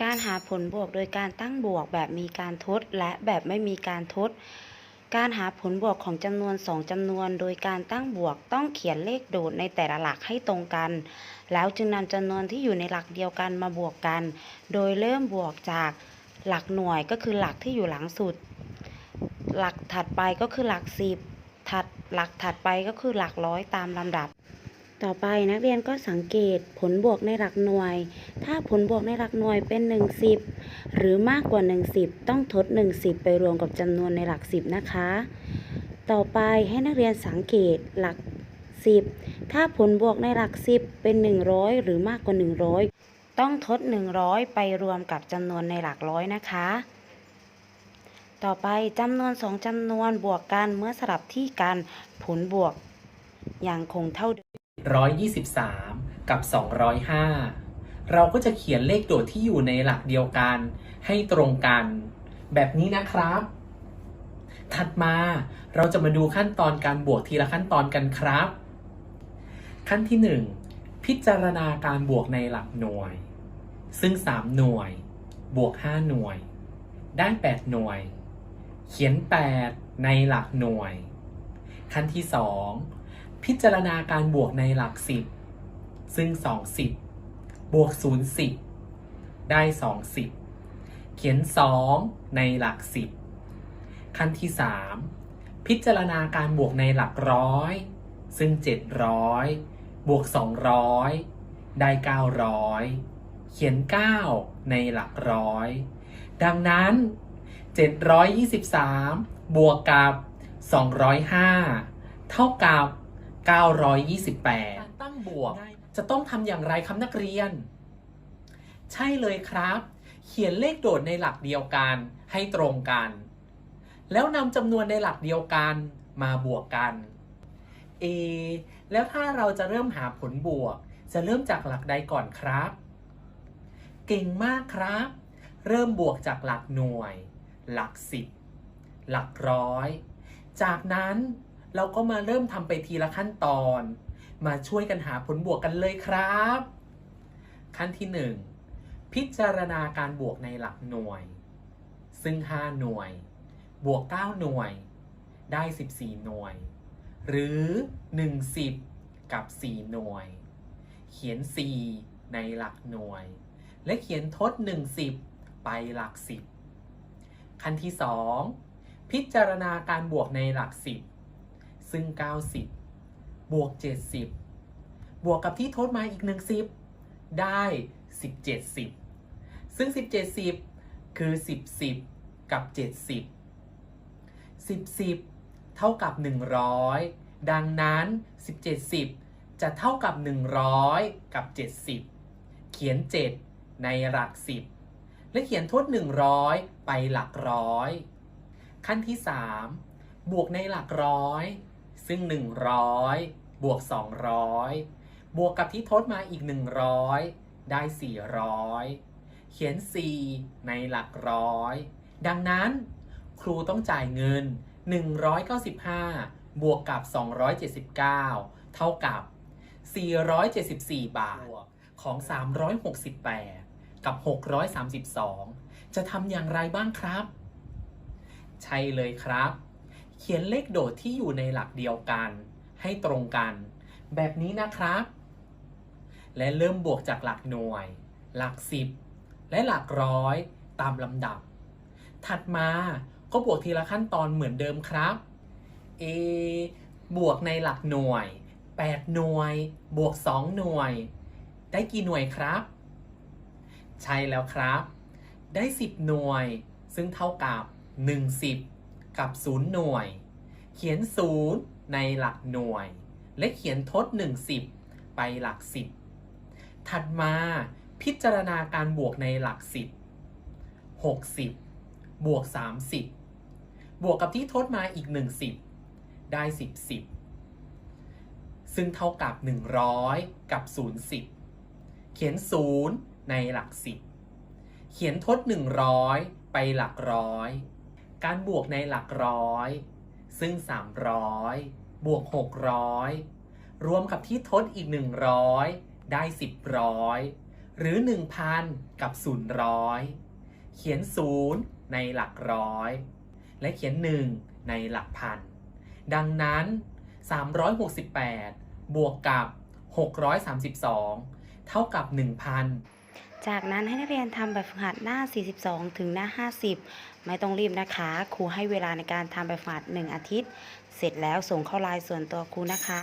การหาผลบวกโดยการตั้งบวกแบบมีการทด และแบบไม่มีการทด การหาผลบวกของจำนวน 2จำนวน โดยการตั้งบวกต้องเขียนเลขโดดในแต่ละหลักให้ตรงกัน แล้วจึงนำจำนวนที่อยู่ในหลักเดียวกันมาบวกกัน โดยเริ่มบวกจากหลักหน่วยก็คือหลักที่อยู่หลังสุด หลักถัดไปก็คือหลักสิบถัดหลักถัดไปก็คือหลักร้อยตามลำดับ ต่อไปนักเรียนก็สังเกตผลบวกในหลักหน่วย ถ้าผลบวกในหลักหน่วยเป็น 10 หรือมากกว่า 10 ต้องทด 10 ไปรวมกับจำนวนในหลัก 10 นะคะ ต่อไปให้นักเรียนสังเกตหลัก 10 ถ้าผลบวกในหลัก 10 เป็น 100 หรือมากกว่า 100 ต้องทด 100 ไปรวมกับจำนวนในหลักร้อยนะคะ ต่อไปจำนวน2จำนวนบวกกันเมื่อสลับที่กันผลบวกยังคงเท่าเดิม 123 กับ 205 เราก็จะเขียนเลขโดดที่อยู่ในหลักเดียวกันให้ตรงกัน แบบนี้นะครับ ถัดมาเราจะมาดูขั้นตอนการบวกทีละขั้นตอนกันครับ ขั้นที่ 1 พิจารณาการบวกในหลักหน่วย ซึ่ง 3 หน่วย บวก 5 หน่วย ได้ 8 หน่วย เขียน 8 ในหลักหน่วย ขั้นที่ 2 พิจารณาการบวกในหลัก10ซึ่ง2 10บวก0 10ได้2 10เขียน2ในหลัก10ขั้นที่3พิจารณาการบวกในหลักร้อย ซึ่ง700บวก200ได้900เขียน9ในหลักร้อย ดังนั้น723บวกกับ205เท่ากับ การตั้งบวก จะต้องทำอย่างไรครับนักเรียน ใช่เลยครับ เขียนเลขโดดในหลักเดียวกันให้ตรงกัน แล้วนำจำนวนในหลักเดียวกันมาบวกกัน เอ แล้วถ้าเราจะเริ่มหาผลบวก จะเริ่มจากหลักใดก่อนครับ เก่งมากครับ เริ่มบวกจากหลักหน่วย หลักสิบหลักร้อย จากนั้น เราก็มาเริ่มทำไปทีละขั้นตอน มาช่วยกันหาผลบวกกันเลยครับ ขั้นที่ 1 พิจารณาการบวกในหลักหน่วย ซึ่ง 5 หน่วย บวก 9 หน่วย ได้ 14 หน่วย หรือ 10 กับ 4 หน่วย เขียน 4 ในหลักหน่วย และเขียนทด 10 ไปหลัก 10 ขั้นที่ 2 พิจารณาการบวกในหลัก 10 ซึ่ง 90 บวก 70 บวกกับที่ทดมาอีก 10 ได้ 17 10 ซึ่ง 17 10 คือ 10 10 กับ 70 10 10 เท่ากับ 100 ดังนั้น 17 10 จะเท่ากับ 100 กับ 70 เขียน 7 ในหลัก 10 และเขียนทด 100 ไปหลักร้อย ขั้นที่ 3 บวกในหลักร้อย ซึ่ง 100 บวก 200 บวกกับที่ทดมาอีก 100 ได้ 400 เขียน 4 ในหลักร้อย ดังนั้น ครูต้องจ่ายเงิน 195 บวกกับ 279 เท่ากับ 474 บาทของ 368 กับ 632 จะทำอย่างไรบ้างครับ ใช่เลยครับ เขียนเลขโดดที่อยู่ในหลักเดียวกัน ให้ตรงกัน แบบนี้นะครับ และเริ่มบวกจากหลักหน่วย หลัก10และหลักร้อยตามลำดับ ถัดมาก็บวกทีละขั้นตอนเหมือนเดิมครับ A บวกในหลักหน่วย 8 หน่วย บวก 2 หน่วย ได้กี่หน่วยครับ ใช่แล้วครับ ได้ 10 หน่วย ซึ่งเท่ากับ 1 10 กับ0หน่วย เขียน0ในหลักหน่วย และเขียนทด1 10ไปหลัก10ถัดมาพิจารณาการบวกในหลัก10 60บวก30บวกกับที่ทดมาอีก1 10ได้10 10ซึ่งเท่ากับ 100 กับ 0 10 เขียน 0 ในหลัก 10 เขียนทด 100 ไปหลักร้อย การบวกในหลักร้อย ซึ่ง 300 บวก 600 รวมกับที่ทดอีก 100 ได้ 10ร้อยหรือ 1,000 กับ000เขียน 0 ในหลักร้อย และเขียน 1 ในหลักพัน ดังนั้น 368 บวกกับ 632 เท่ากับ 1,000 จากนั้นให้นักเรียนทำแบบฝึกหัดหน้า 42 ถึงหน้า 50 ไม่ต้องรีบนะคะ ครูให้เวลาในการทำแบบฝึกหัด 1 อาทิตย์ เสร็จแล้วส่งเข้าไลน์ส่วนตัวครูนะคะ